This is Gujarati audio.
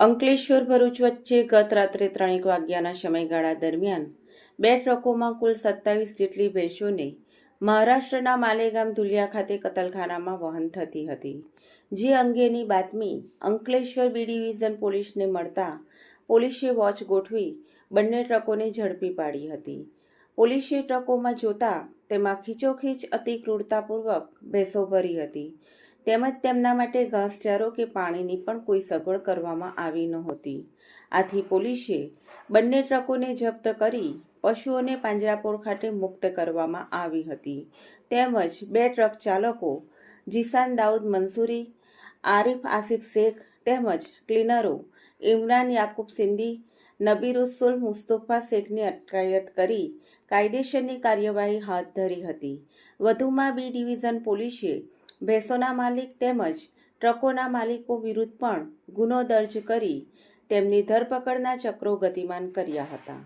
અંકલેશ્વર ભરૂચ વચ્ચે ગત રાત્રે ત્રણેક વાગ્યાના સમયગાળા દરમિયાન બે ટ્રકોમાં કુલ સત્તાવીસ જેટલી ભેંસોને મહારાષ્ટ્રના માલેગામ ધુલિયા ખાતે કતલખાનામાં વહન થતી હતી. જે અંગેની બાતમી અંકલેશ્વર બી ડિવિઝન પોલીસને મળતા પોલીસે વોચ ગોઠવી બંને ટ્રકોને ઝડપી પાડી હતી. પોલીસે ટ્રકોમાં જોતા તેમાં ખીચોખીચ અતિ ક્રૂરતાપૂર્વક ભેંસો ભરી હતી. તેમજ તેમના માટે ઘાસચારો કે પાણીની પણ કોઈ સગવડ કરવામાં આવી નહોતી. આથી પોલીસે બંને ટ્રકોને જપ્ત કરી પશુઓને પાંજરાપોળ ખાતે મુક્ત કરવામાં આવી હતી. તેમજ બે ટ્રક ચાલકો, જીસાન દાઉદ મંસૂરી, આરિફ આસિફ શેખ તેમજ ક્લીનરો, ઇમરાન યાકુબ સિંધી, નબીરુસુલ મુસ્તફા શેખની અટકાયત કરી કાયદેસરની કાર્યવાહી હાથ ધરી હતી. વધુમાં બી ડિવિઝન પોલીસે ભેંસોના માલિક તેમજ ટ્રકોના માલિકો વિરુદ્ધ પણ ગુનો દર્જ કરી તેમની ધરપકડના ચક્રો ગતિમાન કર્યા હતા.